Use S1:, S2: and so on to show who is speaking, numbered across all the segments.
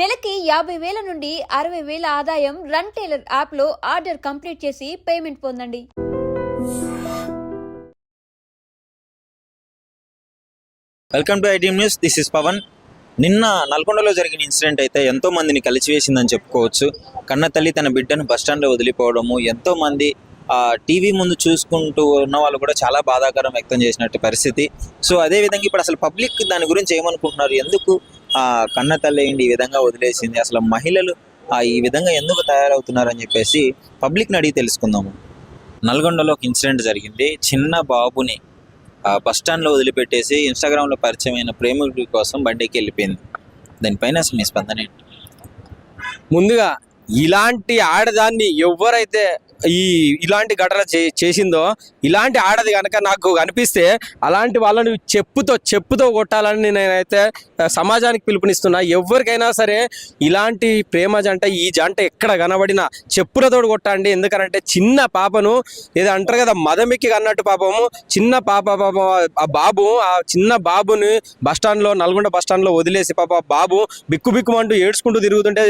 S1: నెలకి యాభై వేల నుండి అరవై వేల ఆదాయం రన్ టైలర్ యాప్లో ఆర్డర్ కంప్లీట్ చేసి పేమెంట్ పొందండి.
S2: Welcome to IT news this is Pavan. నిన్న నల్గొండలో జరిగిన ఇన్సిడెంట్ అయితే ఎంతో మందిని కలిసివేసిందని చెప్పుకోవచ్చు. కన్న తల్లి తన బిడ్డను బస్టాండ్లో వదిలిపోవడము ఎంతో మంది టీవీ ముందు చూసుకుంటూ ఉన్న వాళ్ళు కూడా చాలా బాధాకరం వ్యక్తం చేసినట్టు పరిస్థితి. సో అదే విధంగా ఇప్పుడు అసలు పబ్లిక్ దాని గురించి ఏమనుకుంటున్నారు? ఎందుకు ఆ కన్న తల్లి ఏంటి ఈ విధంగా వదిలేసింది? అసలు మహిళలు ఈ విధంగా ఎందుకు తయారవుతున్నారు అని చెప్పేసి పబ్లిక్ని అడిగి తెలుసుకుందాము. నల్గొండలో ఒక ఇన్సిడెంట్ జరిగింది. చిన్న బాబుని బస్ స్టాండ్లో వదిలిపెట్టేసి ఇన్స్టాగ్రామ్లో పరిచయమైన ప్రేమికుడి కోసం బండికి వెళ్ళిపోయింది. దానిపైన అసలు మీ స్పందన ఏంటి?
S3: ముందుగా ఇలాంటి ఆడదాన్ని ఎవరైతే ఈ ఇలాంటి ఘటన చే చేసిందో ఇలాంటి ఆడది కనుక నాకు అనిపిస్తే అలాంటి వాళ్ళని చెప్పుతో చెప్పుతో కొట్టాలని నేనైతే సమాజానికి పిలుపునిస్తున్నా. ఎవరికైనా సరే ఇలాంటి ప్రేమ జంట ఈ జంట ఎక్కడ కనబడినా చెప్పులతోడు కొట్టండి. ఎందుకనంటే చిన్న పాపను ఏదో అంటారు కదా మదమిక్కి అన్నట్టు పాపము చిన్న పాప పాపం ఆ బాబు ఆ చిన్న బాబుని బస్ నల్గొండ బస్ వదిలేసి పాప బాబు బిక్కు బిక్కుమంటూ ఏడ్చుకుంటూ తిరుగుతుంటే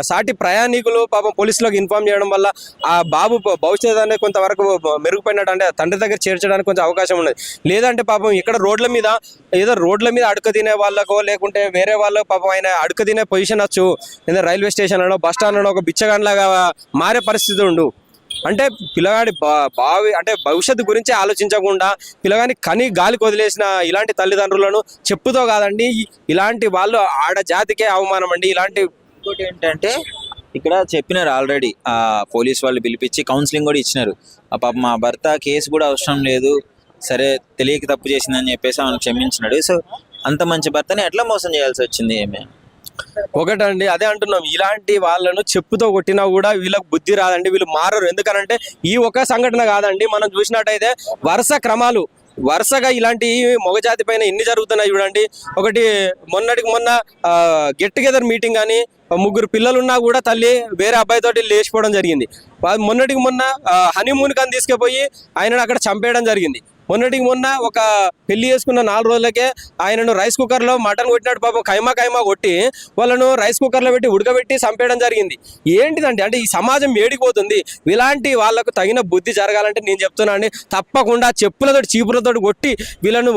S3: సాటి ప్రయాణికులు పాపం పోలీసులకు ఇన్ఫార్మ్ చేయడం వల్ల ఆ బాబు భవిష్యత్ భవిష్యత్తు అనేది కొంతవరకు మెరుగుపడినట్టు అంటే తండ్రి దగ్గర చేర్చడానికి కొంచెం అవకాశం ఉన్నది. లేదంటే పాపం ఇక్కడ రోడ్ల మీద ఏదో రోడ్ల మీద అడుక తినే వాళ్ళకో లేకుంటే వేరే వాళ్ళకు పాపం ఆయన అడుక తినే పొజిషన్ వచ్చు ఏదో రైల్వే స్టేషన్ అనో బస్ స్టాండ్ అనో ఒక బిచ్చగాన్లాగా మారే పరిస్థితి ఉండు. అంటే పిల్లగాడి బా- బావి అంటే భవిష్యత్తు గురించి ఆలోచించకుండా పిల్లగాని కని గాలికి వదిలేసిన ఇలాంటి తల్లిదండ్రులను చెప్పుతో కాదండి. ఇలాంటి వాళ్ళు ఆడ జాతికే అవమానం అండి. ఇలాంటి
S2: ఇంకోటి ఏంటంటే ఇక్కడ చెప్పినారు ఆల్రెడీ ఆ పోలీస్ వాళ్ళు పిలిపించి కౌన్సిలింగ్ కూడా ఇచ్చినారు. ఆ పాప మా భర్త కేసు కూడా అవసరం లేదు. సరే తెలియక తప్పు చేసిందని చెప్పేసి ఆమెను క్షమించినాడు. సో అంత మంచి భర్తని ఎట్లా మోసం చేయాల్సి వచ్చింది ఏమే
S3: ఒకటండి అదే అంటున్నాం. ఇలాంటి వాళ్ళను చెప్పుతో కొట్టినా కూడా వీళ్ళకి బుద్ధి రాదండి. వీళ్ళు మారరు. ఎందుకనంటే ఈ ఒక సంఘటన కాదండి. మనం చూసినట్టయితే వరుస క్రమాలు. వరుసగా ఇలాంటి మొగజాతి పైన ఎన్ని జరుగుతున్నాయి చూడండి. ఒకటి మొన్నటికి మొన్న గెట్ టుగెదర్ మీటింగ్ అని ముగ్గురు పిల్లలున్నా కూడా తల్లి వేరే అబ్బాయితోటి లేచిపోవడం జరిగింది. మొన్నటికి మొన్న హనీమూన్ కని తీసుకుపోయి ఆయనను అక్కడ చంపేయడం జరిగింది. మొన్నటికి మొన్న ఒక పెళ్ళి చేసుకున్న నాలుగు రోజులకే ఆయనను రైస్ కుక్కర్లో మటన్ కొట్టినట్టు పాపం కైమా కైమా కొట్టి వాళ్ళను రైస్ కుక్కర్లో పెట్టి ఉడకబెట్టి చంపేయడం జరిగింది. ఏంటిదండి అంటే ఈ సమాజం ఏడిపోతుంది ఇలాంటి వాళ్ళకు తగిన బుద్ధి జరగాలంటే నేను చెప్తున్నా అండి. తప్పకుండా చెప్పులతో చీపులతో కొట్టి వీళ్ళను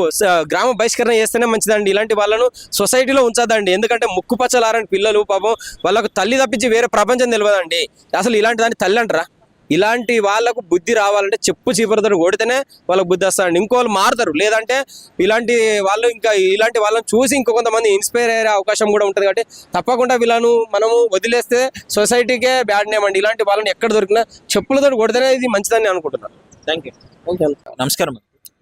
S3: గ్రామ బహిష్కరణ చేస్తేనే మంచిదండి. ఇలాంటి వాళ్ళను సొసైటీలో ఉంచదండి ఎందుకంటే ముక్కు పచ్చలారని పిల్లలు పాపం వాళ్ళకు తల్లి తప్పించి వేరే ప్రపంచం తెలియదండి అసలు ఇలాంటి దాన్ని తల్లి అంటారా? ఇలాంటి వాళ్ళకు బుద్ధి రావాలంటే చెప్పు చీపురతో కొడితేనే వాళ్ళకు బుద్ధి వస్తారండి ఇంకోళ్ళు మారుతారు. లేదంటే ఇలాంటి వాళ్ళు ఇంకా ఇలాంటి వాళ్ళని చూసి ఇంకో కొంతమంది ఇన్స్పైర్ అయ్యే అవకాశం కూడా ఉంటుంది కాబట్టి తప్పకుండా వీళ్ళను మనము వదిలేస్తే సొసైటీకే బ్యాడ్ నేమ్ అండి. ఇలాంటి వాళ్ళని ఎక్కడ దొరికినా చెప్పులతో కొడితేనే ఇది మంచిదని అనుకుంటున్నాను
S2: థ్యాంక్ యూ నమస్కారం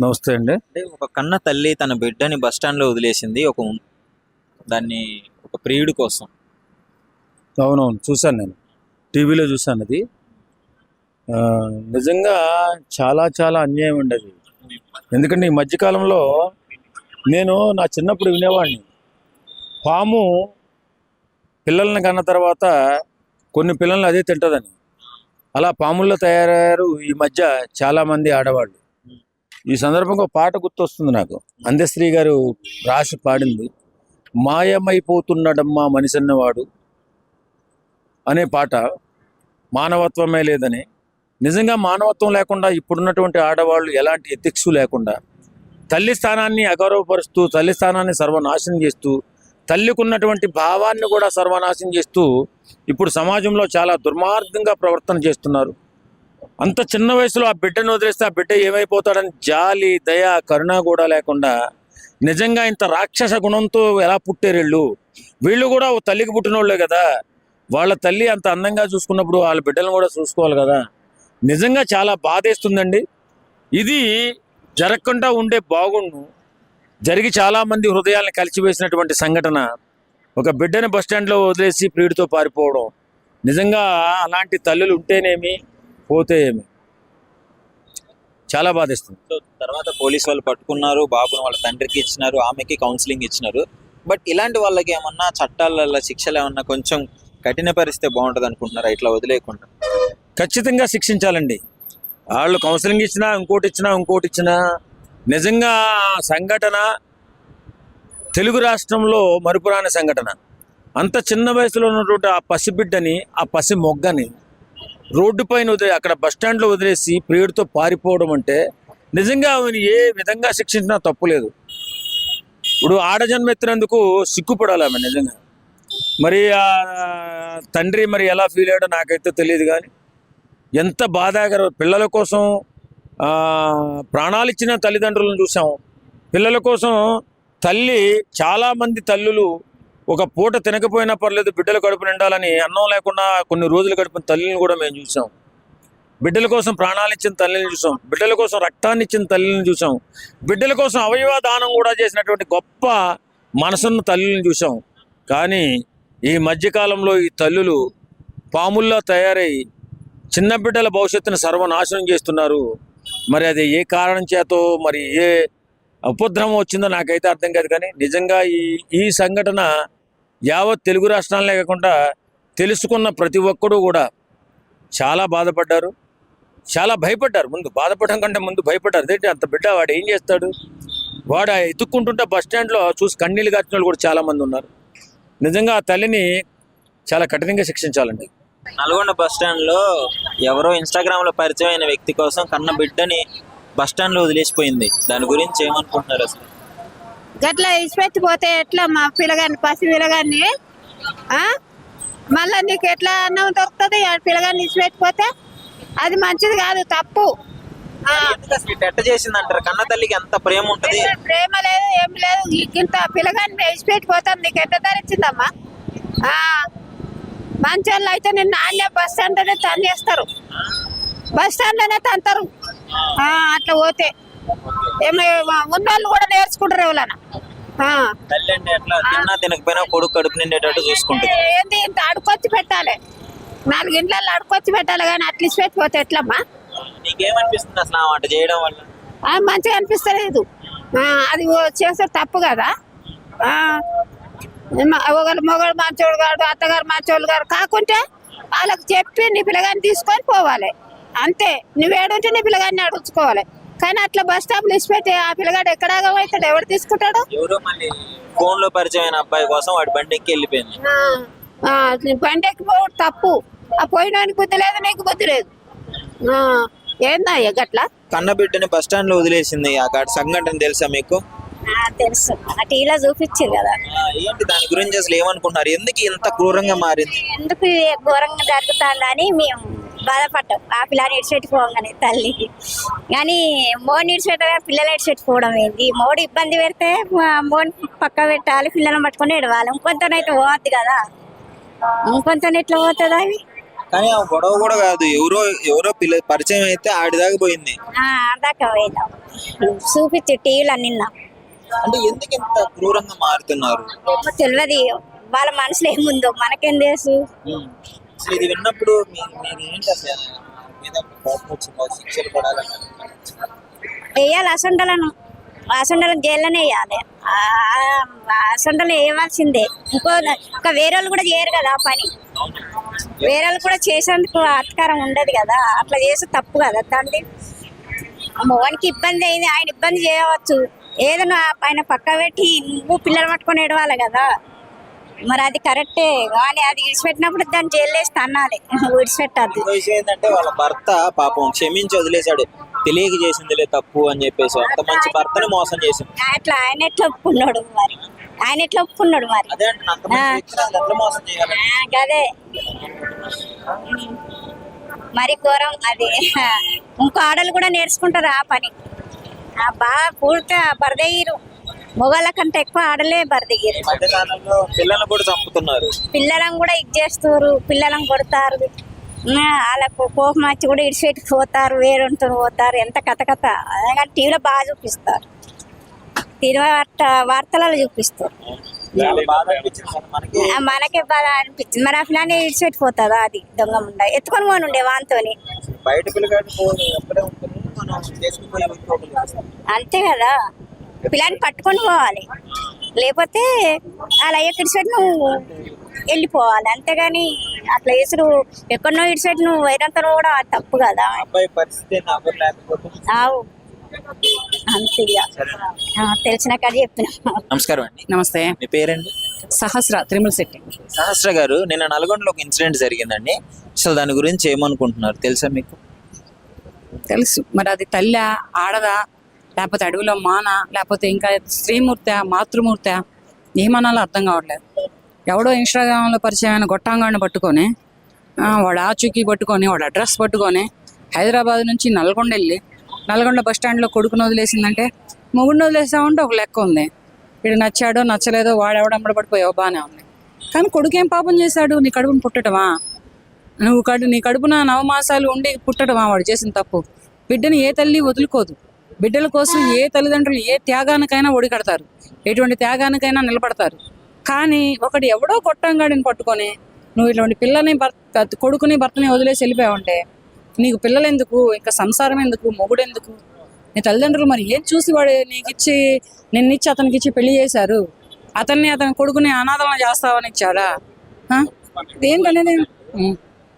S4: నమస్తే అండి.
S2: ఒక కన్న తల్లి తన బిడ్డని బస్ స్టాండ్లో వదిలేసింది. ఒక దాన్ని ఒక ప్రియుడి కోసం.
S4: అవునవును చూశాను నేను. టీవీలో చూశాను అది. నిజంగా చాలా చాలా అన్యాయం అండి అది ఎందుకంటే ఈ మధ్యకాలంలో నేను నా చిన్నప్పుడు వినేవాడిని. పాము పిల్లల్ని కన్న తర్వాత కొన్ని పిల్లల్ని అదే తింటుందని. అలా పాముల్లో తయారయ్యారు. ఈ మధ్య చాలామంది ఆడవాళ్ళు. ఈ సందర్భంగా పాట గుర్తొస్తుంది నాకు. అందశ్రీ గారు రాసి పాడింది మాయమైపోతున్నాడమ్మా మనిషి అన్నవాడు అనే పాట. మానవత్వమే లేదని నిజంగా మానవత్వం లేకుండా ఇప్పుడున్నటువంటి ఆడవాళ్ళు ఎలాంటి ఎథిక్స్ లేకుండా తల్లి స్థానాన్ని అగౌరవపరుస్తూ తల్లి స్థానాన్ని సర్వనాశనం చేస్తూ తల్లికున్నటువంటి భావాన్ని కూడా సర్వనాశనం చేస్తూ ఇప్పుడు సమాజంలో చాలా దుర్మార్గంగా ప్రవర్తన చేస్తున్నారు. అంత చిన్న వయసులో ఆ బిడ్డను వదిలేస్తే ఆ బిడ్డ ఏమైపోతాడని జాలి దయ కరుణ కూడా లేకుండా నిజంగా ఇంత రాక్షస గుణంతో ఎలా పుట్టారు వీళ్ళు? వీళ్ళు కూడా ఓ తల్లికి పుట్టినోళ్ళే కదా. వాళ్ళ తల్లి అంత అందంగా చూసుకున్నప్పుడు వాళ్ళ బిడ్డలను కూడా చూసుకోవాలి కదా. నిజంగా చాలా బాధేస్తుందండి. ఇది జరగకుండా ఉండే బాగుండు. జరిగి చాలామంది హృదయాలను కలిసివేసినటువంటి సంఘటన. ఒక బిడ్డని బస్ వదిలేసి ప్రియుడితో పారిపోవడం. నిజంగా అలాంటి తల్లులు ఉంటేనేమి పోతే ఏమి చాలా బాధిస్తుంది.
S2: తర్వాత పోలీస్ వాళ్ళు పట్టుకున్నారు బాబును వాళ్ళ తండ్రికి ఇచ్చినారు ఆమెకి కౌన్సిలింగ్ ఇచ్చినారు. బట్ ఇలాంటి వాళ్ళకి ఏమన్నా చట్టాలలో శిక్షలు ఏమన్నా కొంచెం కఠిన బాగుంటుంది అనుకుంటున్నారా ఇట్లా వదిలేయకుండా?
S4: ఖచ్చితంగా శిక్షించాలండి. వాళ్ళు కౌన్సిలింగ్ ఇచ్చినా ఇంకోటి ఇచ్చినా ఇంకోటి ఇచ్చినా నిజంగా సంఘటన తెలుగు రాష్ట్రంలో మరుపురాని సంఘటన. అంత చిన్న వయసులో ఉన్నటువంటి ఆ పసిబిడ్డని ఆ పసి మొగ్గని రోడ్డు పైన వదిలే అక్కడ బస్ స్టాండ్లో వదిలేసి ప్రియుడితో పారిపోవడం అంటే నిజంగా ఆమెను ఏ విధంగా శిక్షించినా తప్పులేదు ఇప్పుడు ఆడజన్మెత్తినందుకు సిగ్గుపడాలి ఆమె నిజంగా. మరి ఆ తండ్రి మరి ఎలా ఫీల్ అయ్యాడో నాకైతే తెలియదు కానీ ఎంత బాధాకర. పిల్లల కోసం ప్రాణాలు ఇచ్చిన తల్లిదండ్రులను చూసాం. పిల్లల కోసం తల్లి చాలామంది తల్లులు ఒక పూట తినకపోయినా పర్లేదు బిడ్డల కడుపు నిండాలని అన్నం లేకుండా కొన్ని రోజులు గడిపిన తల్లిని కూడా మేము చూసాం. బిడ్డల కోసం ప్రాణాలు ఇచ్చిన తల్లిని చూసాం. బిడ్డల కోసం రక్తాన్ని ఇచ్చిన తల్లిని చూసాం. బిడ్డల కోసం అవయవ దానం కూడా చేసినటువంటి గొప్ప మనసున్న తల్లిని చూసాం. కానీ ఈ మధ్యకాలంలో ఈ తల్లులు పాముల్లా తయారై చిన్న బిడ్డల భవిష్యత్తును సర్వనాశనం చేస్తున్నారు. మరి అది ఏ కారణం చేతో మరి ఏ ఉపద్రవం వచ్చిందో నాకైతే అర్థం కాదు కానీ నిజంగా ఈ ఈ సంఘటన యావత్ తెలుగు రాష్ట్రాలనే కాకుండా తెలుసుకున్న ప్రతి ఒక్కరూ కూడా చాలా బాధపడ్డారు. చాలా భయపడ్డారు. ముందు బాధపడడం కంటే ముందు భయపడ్డారు. అదేంటి అంత బిడ్డ వాడు ఏం చేస్తాడు? వాడు ఆ ఎత్తుక్కుంటుంటే బస్ స్టాండ్లో చూసి కన్నీళ్ళు గార్చిన వాళ్ళు కూడా చాలామంది ఉన్నారు. నిజంగా ఆ తల్లిని చాలా కఠినంగా శిక్షించాలండి.
S2: నల్గొండ బస్ స్టాండ్లో ఎవరో ఇన్స్టాగ్రామ్లో పరిచయం అయిన వ్యక్తి కోసం కన్న బిడ్డని బస్ స్టాండ్లో వదిలేసిపోయింది. దాని గురించి ఏమనుకుంటున్నారు అసలు?
S5: గట్లా ఇచ్చిపెట్టిపోతే ఎట్లా మా పిల్లగాన్ని పసి పిల్లగాన్ని ఆ? మళ్ళా నీకు ఎట్లా అన్నం దొరుకుతుంది? ఆ పిల్లగాన్ని ఇచ్చిపెట్టిపోతే అది మంచిది కాదు తప్పు. ఆ,
S2: ఎందుకు అసలు ఇట్ట ఎట్ట చేసింది అంటారు కన్న తల్లికి ఎంత ప్రేమ ఉంటది?
S5: ప్రేమ లేదు ఏం లేదు. ఇంత పిల్లగాన్ని ఇచ్చిపెట్టిపోతాం నీకు ఎట్లా ధరించిందమ్మా ఆ, మంచోళ్ళు అయితే నిన్ను ఆడలే బస్ స్టాండ్లోనే తన్నేస్తారు బస్ స్టాండ్లోనే తంతారు. అట్లా పోతే. ఏమో ఉన్నోళ్ళు కూడా నేర్చుకుంటారు ఎవరన్నా
S2: తినకపోయినా కొడుకు కడుపు నిండేటట్టు చూసుకుంటుంది.
S5: ఏంది ఇంత అడుకొచ్చి పెట్టాలి? నాలుగు ఇండ్లలో అడుకొచ్చి పెట్టాలి కానీ అట్లా పెట్టిపోతే ఎట్లమ్మా?
S2: నీకేమనిపిస్తుంది అసలు చేయడం వల్ల?
S5: మంచిగా అనిపిస్తలేదు. అది చేస్తే తప్పు కదా? ఒకరు మొగడు మంచోడు కాడు అత్తగారు మంచోళ్ళు గారు కాకుంటే వాళ్ళకి చెప్పి నీ పిల్లగాన్ని తీసుకొని పోవాలి. అంతే. నువ్వేడుంటే నీ పిల్లగాన్ని అడుచుకోవాలి కానీ అట్లా బస్ స్టాప్లు ఇచ్చిపెట్టి ఆ పిల్లగాడు ఎక్కడ అవుతాడు ఎవడు తీసుకుంటాడు?
S2: ఎవరో మళ్ళీ ఫోన్లో పరిచయం అబ్బాయి కోసం వాడి బండి ఎక్కి వెళ్ళిపోయింది
S5: బండి ఎక్కిపోవడం తప్పు. ఆ పోయినోనికి బుద్ధి లేదు నీకు బుద్ధి లేదు. ఏందా ఇక గట్లా?
S2: కన్న బిడ్డని బస్ స్టాండ్లో వదిలేసింది ఆ ఘట సంఘటన తెలుసా మీకు?
S5: తెలుసు. ఆ టీవీలో చూపించారు కదా.
S2: ఆ, ఏంటి దాని గురించి అసలు ఏమనుకుంటున్నారు? ఎందుకు ఇంత క్రూరంగా మారింది?
S5: ఎందుకు ఇది ఘోరంగా జరుగుతుందని మేము బాధపడ్డాం. ఆ పిల్లని ఇడిచిపెట్టుకోగానే తల్లికి. కానీ మోని ఇడిచిపెట్టగా పిల్లలు ఇడిచిపెట్టుకోవడం ఏంది? మోడు ఇబ్బంది పెడితే మోని పక్క పెట్టాలి పిల్లలను పట్టుకొని ఎడవాలి ఇంకొంతనైతే పోవద్దు కదా. ఇంకొంత ఎట్లా పోతుంది అవి
S2: కానీ ఆ గొడవ కూడా కాదు. ఎవరో ఎవరో పిల్ల పరిచయం అయితే ఆడిదాకా పోయింది.
S5: అదాకా పోయినాం. చూపించి టీవీలో నిన్న.
S2: అంటే ఎందుకు ఇంత క్రూరంగా మారుతున్నారు?
S5: తెలియదు వాళ్ళ మనసులో ఏముందో? మనకేం తెలుసు?
S2: అసలు ఇది విన్నప్పుడు మీ- మీరు ఏంటి అసలు? మీద కోపం వచ్చిందా? శిక్షలు పడాలని?
S5: వేయాలి అసండలను అసండలను జైల్లోనే వేయాలి. అసండలు వేయవలసిందే. ఇంకో ఇంకా వేరే వాళ్ళు కూడా చేయరు కదా ఆ పని. వేరే వాళ్ళు కూడా చేసేందుకు అధికారం ఉండదు కదా. అట్లా చేస్తే తప్పు కదా. దాన్ని మోహన్కి ఇబ్బంది అయింది. ఆయన ఇబ్బంది చేయవచ్చు. ఏదైనా ఆయన పక్క పెట్టి నువ్వు పిల్లలు పట్టుకొని ఏడవాలి కదా. మరి అది కరెక్టే కానీ అది విడిచిపెట్టినప్పుడు దాన్ని జైలు వేసి తన్నాలి విడిచిపెట్టద్దు.
S2: ఇంకో ఏంటంటే వాళ్ళ భర్త పాపం క్షమించి వదిలేశాడు. తెలియక చేసిందిలే తప్పు అని చెప్పేసి అంత మంచి భర్తని మోసం చేసింది.
S5: అట్లా ఆయన ఎట్లా ఒప్పుకున్నాడు మరి? ఆయన ఎట్లా ఒప్పుకున్నాడు మరి?
S2: అదే
S5: మరి ఘోరం అది. ఇంకో ఆడలు కూడా నేర్చుకుంటారు ఆ పని. బాగా పూర్తి బరదయ్యారు. మొగల కంటే ఎక్కువ ఆడలే బరదయ్యారు.
S2: పిల్లల్ని కూడా చంపుతున్నారు.
S5: పిల్లలను కూడా ఇది చేస్తారు పిల్లలను కొడతారు. వాళ్ళకు కోపం వచ్చి కూడా ఇడిచిపెట్టి పోతారు వేరుంటూ పోతారు. ఎంత కథ కథ. అదే టీవీలో బాగా చూపిస్తారు. టీవీ వార్త వార్తలలో చూపిస్తారు.
S2: మనకి.
S5: బాధ అనిపించింది. మరి అసలు ఇడిచిపెట్టిపోతుందా అది దొంగ ముండ? ఎత్తుకొని పోను ఉండే వాంతోని.
S2: బయట
S5: అంతే కదా. పిల్లని పట్టుకొని పోవాలి. లేకపోతే అలా ఇడిచిపెట్టి నువ్వు వెళ్ళిపోవాలి. అంతేగాని అట్లా వేసుడు ఎక్కడనో ఇడిచిపెట్టి నువ్వు వైరంతా కూడా తప్పు కదా. ఆవు. అంతే తెలిసిన కాడ చెప్పిన.
S2: నమస్కారం అండి.
S6: నమస్తే.
S2: మీ పేరండి?
S6: సహస్ర తిరుమల శెట్టి.
S2: సహస్ర గారు నిన్న నల్గొండలో ఒక ఇన్సిడెంట్ జరిగిందండి. అసలు దాని గురించి ఏమనుకుంటున్నారు? తెలుసా మీకు?
S6: తెలుసు. మరి అది తల్లా ఆడదా లేకపోతే అడవిలో మాన లేకపోతే ఇంకా స్త్రీమూర్త మాతృమూర్త ఏమనాలో అర్థం కావట్లేదు. ఎవడో ఇన్స్టాగ్రామ్లో పరిచయమైన గొట్టాంగాన్ని పట్టుకొని ఆ, వాడు ఆచూకీ పట్టుకొని వాడు అడ్రస్ పట్టుకొని హైదరాబాద్ నుంచి నల్గొండ వెళ్ళి నల్గొండ బస్ స్టాండ్లో కొడుకుని వదిలేసిందంటే మొగుడిని వదిలేసామంటే ఒక లెక్క ఉంది. వీడు నచ్చాడో నచ్చలేదో వాడు ఎవడమ్మడి పడిపోయావు బాగానే ఉంది. కానీ కొడుకు ఏం పాపం చేశాడు? నీ కడుపుని పుట్టడమా నువ్వు కడు నీ కడుపున నవమాసాలు ఉండి పుట్టడం వాడు చేసిన తప్పు. బిడ్డని ఏ తల్లి వదులుకోదు. బిడ్డల కోసం ఏ తల్లిదండ్రులు ఏ త్యాగానికైనా ఒడిగడతారు. ఎటువంటి త్యాగానికైనా నిలబడతారు. కానీ ఒకటి ఎవడో కొట్టంగాడిని పట్టుకొని నువ్వు ఇటువంటి పిల్లని భర్త కొడుకుని భర్తని వదిలేసి వెళ్ళిపోయావంటే నీకు పిల్లలు ఎందుకు ఇంకా సంసారం ఎందుకు మొగుడెందుకు? నీ తల్లిదండ్రులు మరి ఏం చూసి వాడు నీకు ఇచ్చి నిన్నిచ్చి అతనికి ఇచ్చి పెళ్ళి చేశారు? అతన్ని అతని కొడుకుని అనాథన చేస్తావని ఇచ్చాడా? ఏంటనేది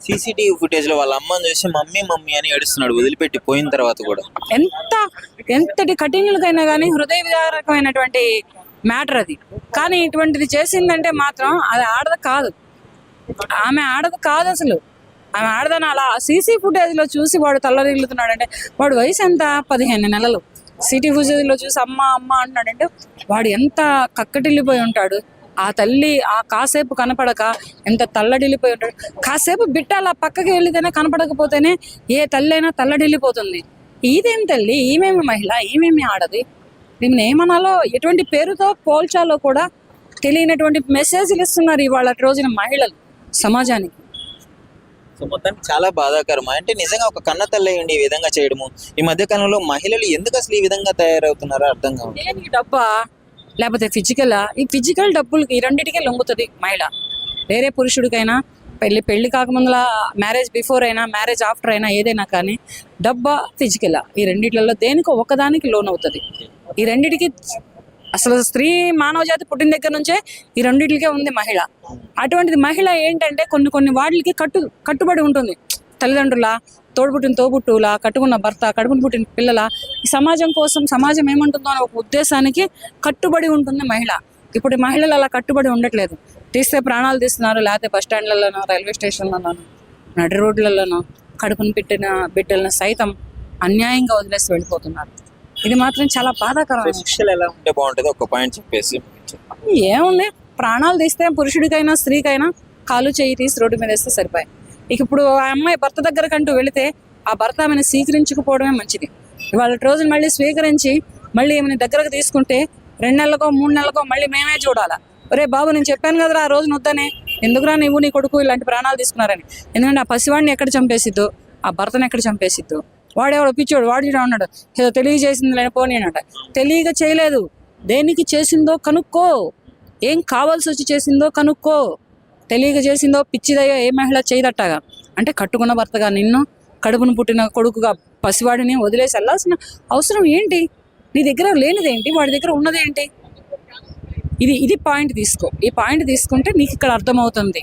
S2: సీసీటీవీ ఫుటేజ్లో వాళ్ళ అమ్మని చూసి మమ్మీ మమ్మీ అని ఏడుస్తున్నాడు వదిలిపెట్టి పోయిన తర్వాత కూడా.
S6: ఎంత ఎంతటి కఠినకైనా కానీ హృదయ విదారకమైనటువంటి మ్యాటర్ అది. కానీ ఇటువంటిది చేసిందంటే మాత్రం అది ఆడదు కాదు. ఆమె ఆడదు కాదు అసలు. ఆమె ఆడదని అలా సీసీ ఫుటేజ్లో చూసి వాడు తల్లరిల్లుతున్నాడు అంటే వాడు వయసు ఎంత? పదిహేను నెలలు. సిటీ ఫుటేజ్లో చూసి అమ్మ అమ్మ అంటున్నాడంటే వాడు ఎంత కక్కటిల్లిపోయి ఉంటాడు? ఆ తల్లి ఆ కాసేపు కనపడక ఎంత తల్లడిల్లిపోయి ఉంటాడు. కాసేపు బిడ్డ అలా పక్కకి వెళ్ళితేనే కనపడకపోతేనే ఏ తల్లి అయినా తల్లడిల్లిపోతుంది. ఇదేం తల్లి? ఈమెమి మహిళ? ఈమెమి ఆడది? దీన్ని ఏమనాలో? ఎటువంటి పేరుతో పోల్చాలో కూడా తెలియనటువంటి మెసేజ్లు ఇస్తున్నారు ఇవాళ రోజున మహిళలు సమాజానికి.
S2: సో మొత్తానికి చాలా బాధాకరం. అంటే నిజంగా ఒక కన్న తల్లి అయ్యండి ఈ విధంగా చేయడము ఈ మధ్య కాలంలో మహిళలు ఎందుకు అసలు ఈ విధంగా తయారవుతున్నారో అర్థం కాదు
S6: దేనికి డబ్బా? లేకపోతే ఫిజికల్ ఈ ఫిజికల్ డబ్బులకి ఈ రెండింటికే లొంగుతుంది మహిళ. వేరే పురుషుడికైనా పెళ్ళి పెళ్ళి కాకముందుల మ్యారేజ్ బిఫోర్ అయినా మ్యారేజ్ ఆఫ్టర్ అయినా ఏదైనా కానీ డబ్బా ఫిజికల్ ఈ రెండిట్లలో దేనికో ఒకదానికి లోన్ అవుతుంది? ఈ రెండిటికి అసలు స్త్రీ మానవ జాతి పుట్టిన దగ్గర నుంచే ఈ రెండిటికే ఉంది మహిళ. అటువంటిది మహిళ ఏంటంటే కొన్ని కొన్ని వాటికి కట్టు కట్టుబడి ఉంటుంది. తల్లిదండ్రుల తోడుపుట్టిన తోబుట్టులా కట్టుకున్న భర్త కడుపున పుట్టిన పిల్లల ఈ సమాజం కోసం సమాజం ఏమంటుందో అనే ఒక ఉద్దేశానికి కట్టుబడి ఉంటుంది మహిళ. ఇప్పుడు మహిళలు అలా కట్టుబడి ఉండట్లేదు. తీస్తే ప్రాణాలు తీస్తున్నారు లేకపోతే బస్ స్టాండ్లలోనో రైల్వే స్టేషన్లలోనో నడి రోడ్లలోనో కడుపును పెట్టిన బిడ్డలను సైతం అన్యాయంగా వదిలేసి వెళ్ళిపోతున్నారు. ఇది మాత్రం చాలా బాధాకరమైన
S2: శిక్షలు ఎలా ఉంటే బాగుంటుంది? ఒక పాయింట్ చెప్పేసి
S6: ఏముంది? ప్రాణాలు తీస్తే పురుషుడికైనా స్త్రీకైనా కాలు చేయి తీసి రోడ్డు మీద వేస్తే సరిపోయి ఇక ఇప్పుడు ఆ అమ్మాయి భర్త దగ్గరకంటూ వెళితే ఆ భర్త ఆమెను స్వీకరించకపోవడమే మంచిది. ఇవాళ రోజున మళ్ళీ స్వీకరించి మళ్ళీ ఏమైనా దగ్గరకు తీసుకుంటే రెండు నెలలకో మూడు నెలలకో మళ్ళీ మేమే చూడాలా? ఒరే బాబు నేను చెప్పాను కదరా ఆ రోజు వద్దనే. ఎందుకురా నువ్వు నీ కొడుకు ఇలాంటి ప్రాణాలు తీసుకున్నారని? ఎందుకంటే ఆ పసివాడిని ఎక్కడ చంపేసిద్దు? ఆ భర్తను ఎక్కడ చంపేసిద్దు? వాడెవడో పిచ్చోడు వాడు చూడ ఉన్నాడు. ఏదో తెలియజేసింది లేని పోనీ తెలియక చేయలేదు. దేనికి చేసిందో కనుక్కో. ఏం కావాల్సి వచ్చి చేసిందో కనుక్కో. తెలియక చేసిందో పిచ్చిదయ్యో ఏ మహిళ చేయదట్టగా? అంటే కట్టుకున్న భర్తగా నిన్ను కడుపును పుట్టిన కొడుకుగా పసివాడిని వదిలేసి వెళ్ళాల్సిన అవసరం ఏంటి? నీ దగ్గర లేనిదేంటి? వాడి దగ్గర ఉన్నదేంటి? ఇది ఇది పాయింట్ తీసుకో. ఈ పాయింట్ తీసుకుంటే నీకు ఇక్కడ అర్థమవుతుంది.